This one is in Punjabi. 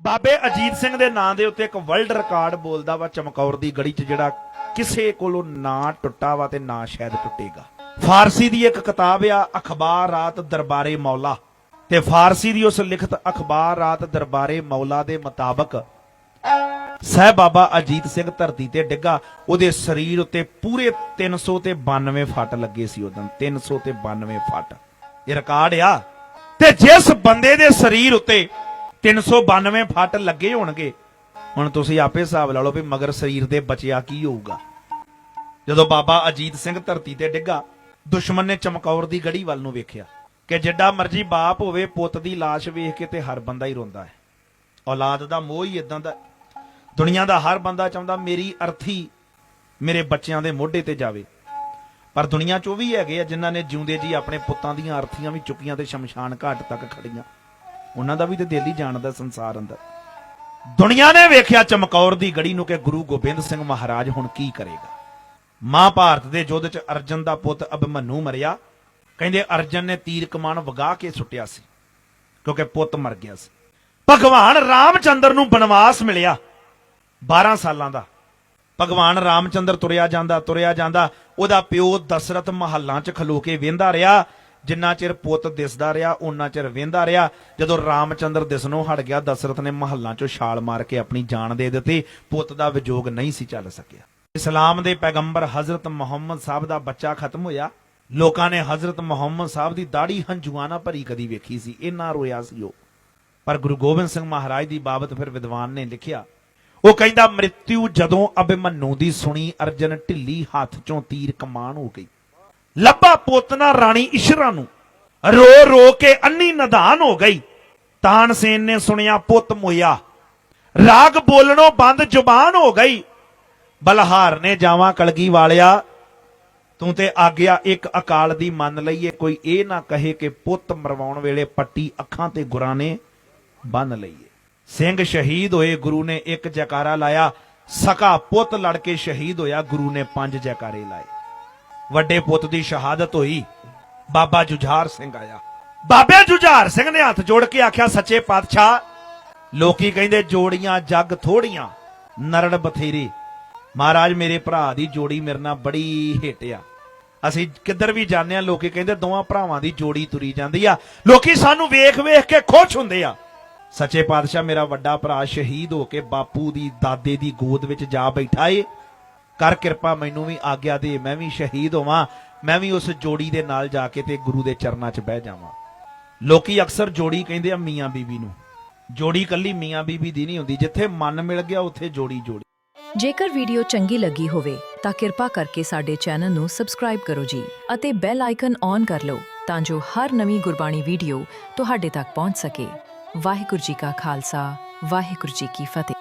ਬਾਬੇ ਅਜੀਤ ਸਿੰਘ ਦੇ ਨਾਂ ਦੇ ਉੱਤੇ ਇੱਕ ਵਰਲਡ ਰਿਕਾਰਡ ਬੋਲਦਾ ਵਾ ਚਮਕੌਰ ਦੀ ਗੜੀ 'ਚ, ਜਿਹੜਾ ਕਿਸੇ ਕੋਲੋਂ ਨਾ ਟੁੱਟਾ ਵਾ ਤੇ ਨਾ ਸ਼ਾਇਦ ਟੁੱਟੇਗਾ। ਫਾਰਸੀ ਦੀ ਇੱਕ ਕਿਤਾਬ ਆ ਅਖਬਾਰਾਤ ਦਰਬਾਰੇ ਮੌਲਾ। ਤੇ ਫਾਰਸੀ ਦੀ ਉਸ ਲਿਖਤ ਅਖਬਾਰਾਤ ਦਰਬਾਰੇ ਮੌਲਾ ਦੇ ਮੁਤਾਬਕ ਸਹਿ ਬਾਬਾ ਅਜੀਤ ਸਿੰਘ ਧਰਤੀ ਤੇ ਡਿੱਗਾ। ਉਹਦੇ ਸਰੀਰ ਉੱਤੇ ਪੂਰੇ 300 ਤੇ 92 ਫੱਟ ਲੱਗੇ ਸੀ ਉਦੋਂ। 300 ਤੇ 92 ਫੱਟ। ਇਹ ਰਿਕਾਰਡ ਆ। ਤੇ ਜਿਸ ਬੰਦੇ ਦੇ ਸਰੀਰ ਉੱਤੇ 392 ਫੱਟ ਲੱਗੇ ਹੋਣਗੇ। ਹੁਣ ਤੁਸੀਂ ਆਪੇ ਹਿਸਾਬ ਲਾ ਲਓ ਵੀ ਮਗਰ ਸਰੀਰ ਦੇ ਬਚਿਆ ਕੀ ਹੋਊਗਾ। ਜਦੋਂ ਬਾਬਾ ਅਜੀਤ ਸਿੰਘ ਧਰਤੀ ਤੇ ਡਿੱਗਾ, ਦੁਸ਼ਮਣ ਨੇ ਚਮਕੌਰ ਦੀ ਗੜੀ ਵੱਲ ਨੂੰ ਵੇਖਿਆ ਕਿ ਜਿੱਡਾ ਮਰਜ਼ੀ ਬਾਪ ਹੋਵੇ, ਪੁੱਤ ਦੀ ਲਾਸ਼ ਵੇਖ ਕੇ ਤੇ ਹਰ ਬੰਦਾ ਹੀ ਰੋਂਦਾ ਹੈ। ਔਲਾਦ ਦਾ ਮੋਹ ਹੀ ਇਦਾਂ ਦਾ ਦੁਨੀਆ ਦਾ ਹਰ ਬੰਦਾ ਚਾਹੁੰਦਾ ਮੇਰੀ ਅਰਥੀ ਮੇਰੇ ਬੱਚਿਆਂ ਦੇ ਮੋਢੇ ਤੇ ਜਾਵੇ। ਪਰ ਦੁਨੀਆ 'ਚ ਉਹ ਵੀ ਹੈਗੇ ਆ ਜਿਨ੍ਹਾਂ ਨੇ ਜਿਉਂਦੇ ਜੀ ਆਪਣੇ ਪੁੱਤਾਂ ਦੀਆਂ ਅਰਥੀਆਂ ਵੀ ਚੁੱਕੀਆਂ ਤੇ ਸ਼ਮਸ਼ਾਨ ਘਾਟ ਤੱਕ ਖੜੀਆਂ ਉਹਨਾਂ ਦਾ ਵੀ ਤੇ ਦਿਲ ਹੀ ਜਾਣਦਾ ਸੰਸਾਰ ਅੰਦਰ। ਦੁਨੀਆ ਨੇ ਵੇਖਿਆ ਚਮਕੌਰ ਦੀ ਗੜੀ ਨੂੰ ਕਿ ਗੁਰੂ ਗੋਬਿੰਦ ਸਿੰਘ ਮਹਾਰਾਜ ਹੁਣ ਕੀ ਕਰੇਗਾ। ਮਹਾਭਾਰਤ ਦੇ ਯੁੱਧ 'ਚ ਅਰਜਨ ਦਾ ਪੁੱਤ ਅਭਿਮਨੂ ਮਰਿਆ। ਕਹਿੰਦੇ ਅਰਜਨ ਨੇ ਤੀਰ ਕਮਾਨ ਵਗਾ ਕੇ ਸੁੱਟਿਆ ਸੀ, ਕਿਉਂਕਿ ਪੁੱਤ ਮਰ ਗਿਆ ਸੀ। ਭਗਵਾਨ ਰਾਮਚੰਦਰ ਨੂੰ ਬਨਵਾਸ ਮਿਲਿਆ 12 ਸਾਲਾਂ ਦਾ। ਭਗਵਾਨ ਰਾਮਚੰਦਰ ਤੁਰਿਆ ਜਾਂਦਾ ਤੁਰਿਆ ਜਾਂਦਾ, ਉਹਦਾ ਪਿਓ ਦਸ਼ਰਥ ਮਹੱਲਾਂ 'ਚ ਖਲੋ ਕੇ ਵੇਂਦਾ ਰਿਹਾ। ਜਿੰਨਾ ਚਿਰ ਪੁੱਤ ਦਿਸਦਾ ਰਿਹਾ ਉਹਨਾਂ ਚਿਰ ਵੇਂਦਾ ਰਿਹਾ। ਜਦੋਂ ਰਾਮਚੰਦਰ ਦਿਸਣੋਂ ਹਟ ਗਿਆ, ਦਸ਼ਰਥ ਨੇ ਮਹੱਲਾਂ 'ਚੋਂ ਛਾਲ ਮਾਰ ਕੇ ਆਪਣੀ ਜਾਨ ਦੇ ਦਿੱਤੀ। ਪੁੱਤ ਦਾ ਵਿਜੋਗ ਨਹੀਂ ਸੀ ਚੱਲ ਸਕਿਆ। ਇਸਲਾਮ ਦੇ ਪੈਗੰਬਰ ਹਜ਼ਰਤ ਮੁਹੰਮਦ ਸਾਹਿਬ ਦਾ ਬੱਚਾ ਖਤਮ ਹੋਇਆ। ਲੋਕਾਂ ਨੇ ਹਜ਼ਰਤ ਮੁਹੰਮਦ ਸਾਹਿਬ ਦੀ ਦਾੜੀ ਹੰਝੂਆਂ ਨਾਲ ਭਰੀ ਕਦੀ ਵੇਖੀ ਸੀ। ਇੰਨਾ ਰੋਇਆ ਸੀ ਉਹ। ਪਰ ਗੁਰੂ ਗੋਬਿੰਦ ਸਿੰਘ ਮਹਾਰਾਜ ਦੀ ਬਾਬਤ ਫਿਰ ਵਿਦਵਾਨ ਨੇ ਲਿਖਿਆ, ਉਹ ਕਹਿੰਦਾ ਮ੍ਰਿਤਿਉ ਜਦੋਂ ਅਭਿਮਨੂ ਦੀ ਸੁਣੀ, ਅਰਜਨ ਢਿੱਲੀ ਹੱਥ ਚੋਂ ਤੀਰ ਕਮਾਨ ਹੋ ਗਈ। ਲੱਭਾ ਪੋਤਨਾ ਰਾਣੀ ਇਸ਼ਰਾ ਨੂੰ। ਰੋ ਰੋ ਕੇ ਅੰਨੀ ਨਦਾਨ ਹੋ ਗਈ। ਤਾਨਸੇਨ ਨੇ ਸੁਣਿਆ, ਪੁੱਤ ਮੋਇਆ, ਰਾਗ ਬੋਲਣੋਂ ਬੰਦ ਜ਼ੁਬਾਨ ਹੋ ਗਈ। ਬਲਹਾਰ ਨੇ ਜਾਵਾਂ ਕਲਗੀ ਵਾਲਿਆ, ਤੂੰ ਤੇ ਆਗਿਆ ਇੱਕ ਅਕਾਲ ਦੀ ਮੰਨ ਲਈਏ, ਕੋਈ ਇਹ ਨਾ ਕਹੇ ਕਿ ਪੁੱਤ ਮਰਵਾਉਣ ਵੇਲੇ ਪੱਟੀ ਅੱਖਾਂ ਤੇ ਗੁਰਾਂ ਨੇ ਬੰਨ ਲਈਏ। ਸਿੰਘ ਸ਼ਹੀਦ ਹੋਏ, ਗੁਰੂ ਨੇ ਇੱਕ ਜੈਕਾਰਾ ਲਾਇਆ, ਸਕਾ ਪੁੱਤ ਲੜ ਕੇ ਸ਼ਹੀਦ ਹੋਇਆ, ਗੁਰੂ ਨੇ ਪੰਜ ਜੈਕਾਰੇ ਲਾਏ। ਵੱਡੇ ਪੁੱਤ ਦੀ ਸ਼ਹਾਦਤ ਹੋਈ। ਬਾਬਾ ਜੁਝਾਰ ਸਿੰਘ ਆਇਆ। ਬਾਬੇ ਜੁਝਾਰ ਸਿੰਘ ਨੇ ਹੱਥ ਜੋੜ ਕੇ ਆਖਿਆ, ਸੱਚੇ ਪਾਤਸ਼ਾਹ, ਲੋਕੀ ਕਹਿੰਦੇ ਜੋੜੀਆਂ, ਜੱਗ ਥੋੜੀਆਂ, ਨਰੜ ਬਥੇਰੇ। ਮਹਾਰਾਜ, ਮੇਰੇ ਭਰਾ ਦੀ ਜੋੜੀ ਮੇਰੇ ਨਾਲ ਬੜੀ ਹਿੱਟ ਆ। ਅਸੀਂ ਕਿੱਧਰ ਵੀ ਜਾਂਦੇ ਆ ਲੋਕੀ ਕਹਿੰਦੇ ਦੋਵਾਂ ਭਰਾਵਾਂ ਦੀ ਜੋੜੀ ਤੁਰੀ ਜਾਂਦੀ ਆ। ਲੋਕੀ ਸਾਨੂੰ ਵੇਖ ਵੇਖ ਕੇ ਖੁਸ਼ ਹੁੰਦੇ ਆ। ਸੱਚੇ ਪਾਤਸ਼ਾਹ, ਮੇਰਾ ਵੱਡਾ ਭਰਾ ਸ਼ਹੀਦ ਹੋ ਕੇ ਬਾਪੂ ਦੀ, ਦਾਦੇ ਦੀ ਗੋਦ ਵਿੱਚ ਜਾ ਬੈਠਾ ਏ। ਕਰ ਕਿਰਪਾ ਮੈਨੂੰ ਵੀ ਆਗਿਆ ਦੇ, ਮੈਂ ਵੀ ਸ਼ਹੀਦ ਹੋਵਾਂ, ਮੈਂ ਵੀ ਉਸ ਜੋੜੀ ਦੇ ਨਾਲ ਜਾ ਕੇ ਤੇ ਗੁਰੂ ਦੇ ਚਰਨਾਂ 'ਚ ਬਹਿ ਜਾਵਾਂ। ਲੋਕੀ ਅਕਸਰ ਜੋੜੀ ਕਹਿੰਦੇ ਆ ਮੀਆਂ ਬੀਬੀ ਨੂੰ। ਜੋੜੀ ਕੱਲੀ ਮੀਆਂ ਬੀਬੀ ਦੀ ਨਹੀਂ ਹੁੰਦੀ, ਜਿੱਥੇ ਮਨ ਮਿਲ ਗਿਆ, ਉੱਥੇ ਜੋੜੀ ਜੋੜੀ। ਜੇਕਰ ਵੀਡੀਓ ਚੰਗੀ ਲੱਗੀ ਹੋਵੇ, ਤਾਂ ਕਿਰਪਾ ਕਰਕੇ ਸਾਡੇ ਚੈਨਲ ਨੂੰ ਸਬਸਕ੍ਰਾਈਬ ਕਰੋ ਜੀ, ਅਤੇ ਬੈਲ ਆਈਕਨ ਔਨ ਕਰ ਲਓ, ਤਾਂ ਜੋ ਹਰ ਨਵੀਂ ਗੁਰਬਾਣੀ ਵੀਡੀਓ ਤੁਹਾਡੇ ਤੱਕ ਪਹੁੰਚ ਸਕੇ। ਵਾਹਿਗੁਰੂ ਜੀ ਕਾ ਖਾਲਸਾ, ਵਾਹਿਗੁਰੂ ਜੀ ਕੀ ਫਤਿਹ।